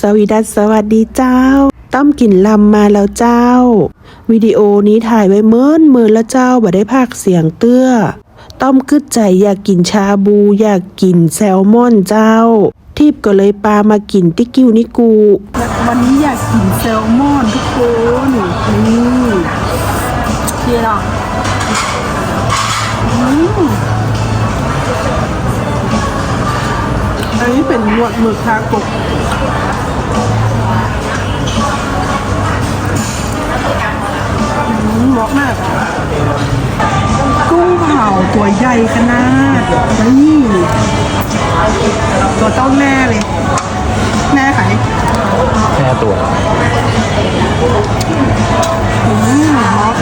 สวีดัสสวัสดีเจ้า ต้อมกินลำมาแล้วเจ้า วิดีโอนี้ถ่ายไว้เมินเมินแล้วเจ้าบ่ได้พากเสียงเตื้อ ต้อมกึดใจอยากกินชาบู อยากกินแซลมอนเจ้า ทิพก็เลยปามากินติกิวนิกู วันนี้อยากกินแซลมอนทุกคนนี่ที่หรออันนี้เป็นหนวดหมึกทากก เผาตัวใหญ่ขนาดนี่ตัวต้องแน่เลย แน่ไขแค่ตัวอืมเหมาะ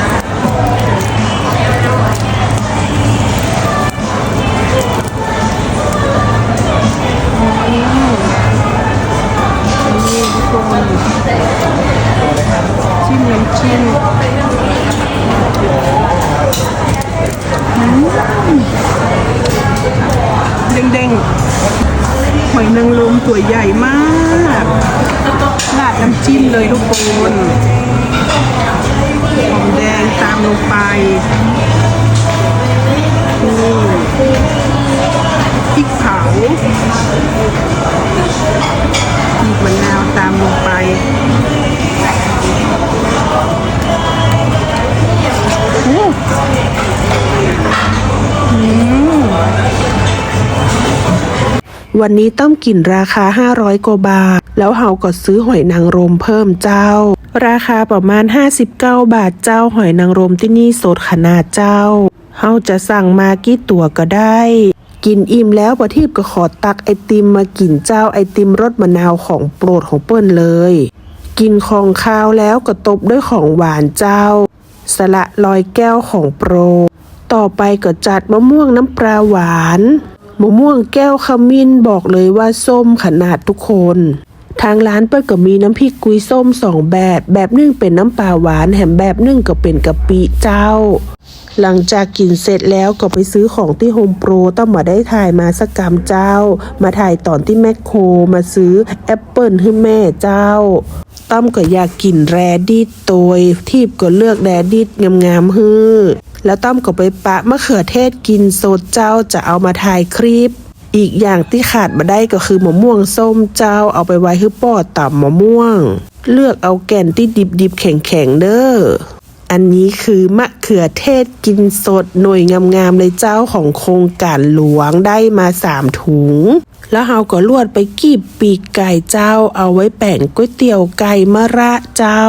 นี่ทุกคนจิ้มน้ำจิ้ม ตัวใหญ่มากราดน้ำจิ้มเลยทุกคนหอมแดงตามลงไปนี่พริกเผามีมะนาวตามลงไป วันนี้ต้องกินราคา 500กว่าบาท แล้วเฮาก็ซื้อหอยนางรมเพิ่มเจ้า ราคาประมาณ 59 บาทเจ้าหอยนางรมที่นี่สดขนาดเจ้าเฮาจะสั่งมากี่ตัวก็ได้ กินอิ่มแล้วประทีปก็ขอตักไอติมมากินเจ้าไอติมรสมะนาวของโปรดของเปิ้นเลย กินของคาวแล้วก็ตบด้วยของหวานเจ้า สละลอยแก้วของโปร ต่อไปก็จัดมะม่วงน้ำปลาหวาน มะม่วงแก้วขมิ้นบอกเลยว่าส้มขนาดทุกคน ทางร้านเปิ้ลก็มีน้ำพริกกุยส้มสองแบบ แบบนึ่งเป็นน้ำปลาหวานแถมแบบนึ่งก็เป็นกะปิเจ้า หลังจากกินเสร็จแล้วก็ไปซื้อของที่โฮมโปรต้องมาได้ถ่ายมาสักกรรมเจ้า มาถ่ายตอนที่แมคโครมาซื้อแอปเปิลให้แม่เจ้าต้อมก็อยากกินแรดิตโตยทีบก็เลือกแรดิตงามๆฮือ แล้วต้อมก็ไปปะมะเขือเทศกินสดเจ้าจะเอามาถ่ายคลิป อีกอย่างที่ขาดมาได้ก็คือมะม่วงส้มเจ้าเอาไปไว้ให้ป้อต่ำมะม่วง เลือกเอาแก่นที่ดิบๆแข็งๆเด้ออันนี้คือมะเขือเทศกินสดหน่วยงามๆเลยเจ้าของโครงการหลวงได้มาสามถุง แล้วเฮาก็ลวดไปกีบปีกไก่เจ้าเอาไว้แป่งก๋วยเตี๋ยวไก่มะระเจ้า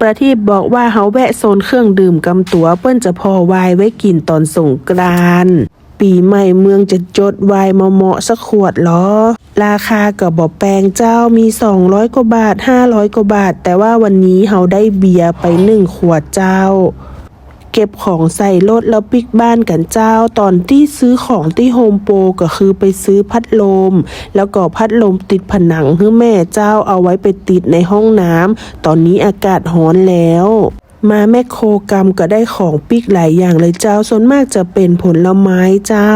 ประทีปบอกว่าเฮาแวะโซนเครื่องดื่มกำตัวเปิ้นจะพอไวายไว้กินตอนสงกรานต์ปีใหม่เมืองจะจดไวายมาเหมาะสักขวดเหรอ ราคากับบอแปลงเจ้ามี 200 กว่าบาท 500 กว่าบาท แต่ว่าวันนี้เฮาได้เบียร์ไปหนึ่งขวดเจ้า เก็บของใส่รถแล้วปิกบ้านกันเจ้า ตอนที่ซื้อของที่โฮมโปรก็คือไปซื้อพัดลม แล้วก็พัดลมติดผนังให้แม่เจ้าเอาไว้ไปติดในห้องน้ำตอนนี้อากาศร้อนแล้วมาแมคโครกรรมก็ได้ของปิกหลายอย่างเลยเจ้าส่วนมากจะเป็นผลไม้เจ้า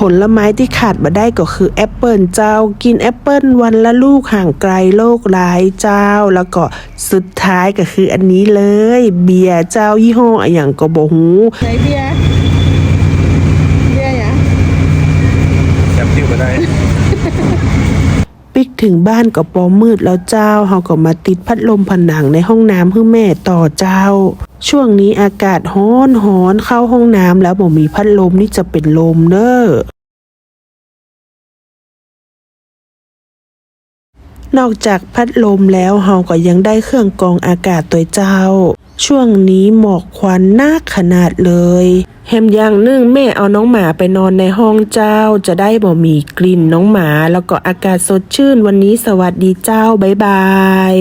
ผลไม้ที่ขาดมาได้ก็คือแอปเปิลเจ้า กินแอปเปิลวันละลูกห่างไกลโรคร้ายเจ้า แล้วก็สุดท้ายก็คืออันนี้เลย เบียร์เจ้ายี่ห้ออะอย่างก็บอกหูไหนเบียร์เบียร์หยังแซมติ้วก็ได้ปิก ถึงบ้านก็ปอมืดแล้วเจ้าเฮาก็มาติดพัดลมผนังในห้องน้ำให้แม่ต่อเจ้า ช่วงนี้อากาศฮ้อนฮ้อนเข้าห้องน้ำแล้วบ่มีพัดลมนี่จะเป็นลมเด้อนอกจากพัดลมแล้วเฮาก็ยังได้เครื่องกรองอากาศตัวเจ้า ช่วงนี้หมอกควันนักขนาดเลยแฮมอย่างนึ่งแม่เอาน้องหมาไปนอนในห้องเจ้า จะได้บ่มีกลิ่นน้องหมา แล้วก็อากาศสดชื่นวันนี้สวัสดีเจ้า บ๊ายบาย